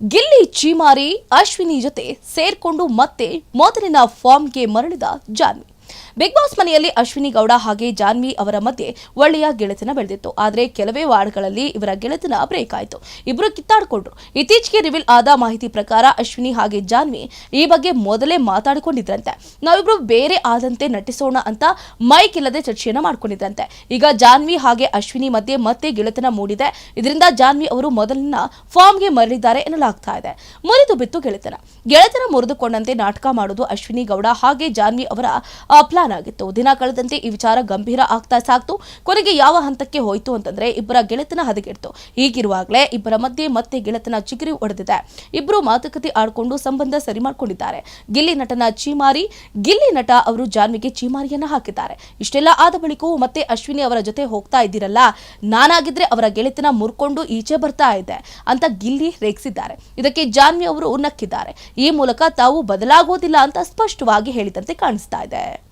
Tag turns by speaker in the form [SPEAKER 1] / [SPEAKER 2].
[SPEAKER 1] ಗಿಲ್ಲಿ ಚೀಮಾರಿ ಅಶ್ವಿನಿ ಜೊತೆ ಸೇರ್ಕೊಂಡು ಮತ್ತೆ ಮೊದಲಿನ ಫಾರ್ಮ್ಗೆ ಮರಳಿದ ಜಾನ್ವಿ. ಬಿಗ್ ಬಾಸ್ ಮನೆಯಲ್ಲಿ ಅಶ್ವಿನಿ ಗೌಡ ಹಾಗೆ ಜಾನ್ವಿ ಅವರ ಮಧ್ಯೆ ಒಳ್ಳೆಯ ಗೆಳೆತನ ಬೆಳೆದಿತ್ತು. ಆದರೆ ಕೆಲವೇ ವಾರ್ಡ್ಗಳಲ್ಲಿ ಇವರ ಗೆಳೆತನ ಬ್ರೇಕ್ ಆಯಿತು. ಇಬ್ಬರು ಕಿತ್ತಾಡಿಕೊಂಡ್ರು. ಇತ್ತೀಚೆಗೆ ರಿವೀಲ್ ಆದ ಮಾಹಿತಿ ಪ್ರಕಾರ ಅಶ್ವಿನಿ ಹಾಗೆ ಜಾನ್ವಿ ಈ ಬಗ್ಗೆ ಮೊದಲೇ ಮಾತಾಡಿಕೊಂಡಿದ್ರಂತೆ. ನಾವಿಬ್ರು ಬೇರೆ ಆದಂತೆ ನಟಿಸೋಣ ಅಂತ ಮೈಕ್ ಇಲ್ಲದೆ ಚರ್ಚೆಯನ್ನ ಮಾಡಿಕೊಂಡಿದ್ರಂತೆ. ಈಗ ಜಾನ್ವಿ ಹಾಗೆ ಅಶ್ವಿನಿ ಮಧ್ಯೆ ಮತ್ತೆ ಗೆಳೆತನ ಮೂಡಿದೆ. ಇದರಿಂದ ಜಾನ್ವಿ ಅವರು ಮೊದಲಿನ ಫಾರ್ಮ್ಗೆ ಮರಳಿದ್ದಾರೆ ಎನ್ನಲಾಗ್ತಾ ಇದೆ. ಮುರಿದು ಬಿತ್ತು ಗೆಳೆತನ. ಗೆಳೆತನ ಮುರಿದುಕೊಂಡಂತೆ ನಾಟಕ ಮಾಡೋದು ಅಶ್ವಿನಿ ಗೌಡ ಹಾಗೆ ಜಾನ್ವಿ ಅವರ ಆ, ಆಗಿತ್ತು ದಿನ ಕಳೆದಂತೆ ಈ ವಿಚಾರ ಗಂಭೀರ ಆಗ್ತಾ ಸಾಕ್ತು. ಕೊನೆಗೆ ಯಾವ ಹಂತಕ್ಕೆ ಹೋಯ್ತು ಅಂತಂದ್ರೆ ಇಬ್ಬರ ಗೆಳೆತನ ಹದಗೆಡ್ತು. ಹೀಗಿರುವಾಗಲೇ ಇಬ್ಬರ ಮಧ್ಯೆ ಮತ್ತೆ ಗೆಳೆತನ ಚಿಗುರಿ ಒಡೆದಿದೆ. ಇಬ್ಬರು ಮಾತುಕತೆ ಆಡ್ಕೊಂಡು ಸಂಬಂಧ ಸರಿ ಮಾಡ್ಕೊಂಡಿದ್ದಾರೆ. ಗಿಲ್ಲಿ ನಟನ ಚೀಮಾರಿ, ಗಿಲ್ಲಿ ನಟ ಅವರು ಜಾನ್ವಿಗೆ ಚೀಮಾರಿಯನ್ನ ಹಾಕಿದ್ದಾರೆ. ಇಷ್ಟೆಲ್ಲ ಆದ ಬಳಿಕವೂ ಮತ್ತೆ ಅಶ್ವಿನಿ ಅವರ ಜೊತೆ ಹೋಗ್ತಾ ಇದ್ದೀರಲ್ಲ, ನಾನಾಗಿದ್ರೆ ಅವರ ಗೆಳೆತನ ಮುರ್ಕೊಂಡು ಈಚೆ ಬರ್ತಾ ಇದೆ ಅಂತ ಗಿಲ್ಲಿ ರೇಗಿಸಿದ್ದಾರೆ. ಇದಕ್ಕೆ ಜಾನ್ವಿ ಅವರು ನಕ್ಕಿದ್ದಾರೆ. ಈ ಮೂಲಕ ತಾವು ಬದಲಾಗೋದಿಲ್ಲ ಅಂತ ಸ್ಪಷ್ಟವಾಗಿ ಹೇಳಿದಂತೆ ಕಾಣಿಸ್ತಾ ಇದೆ.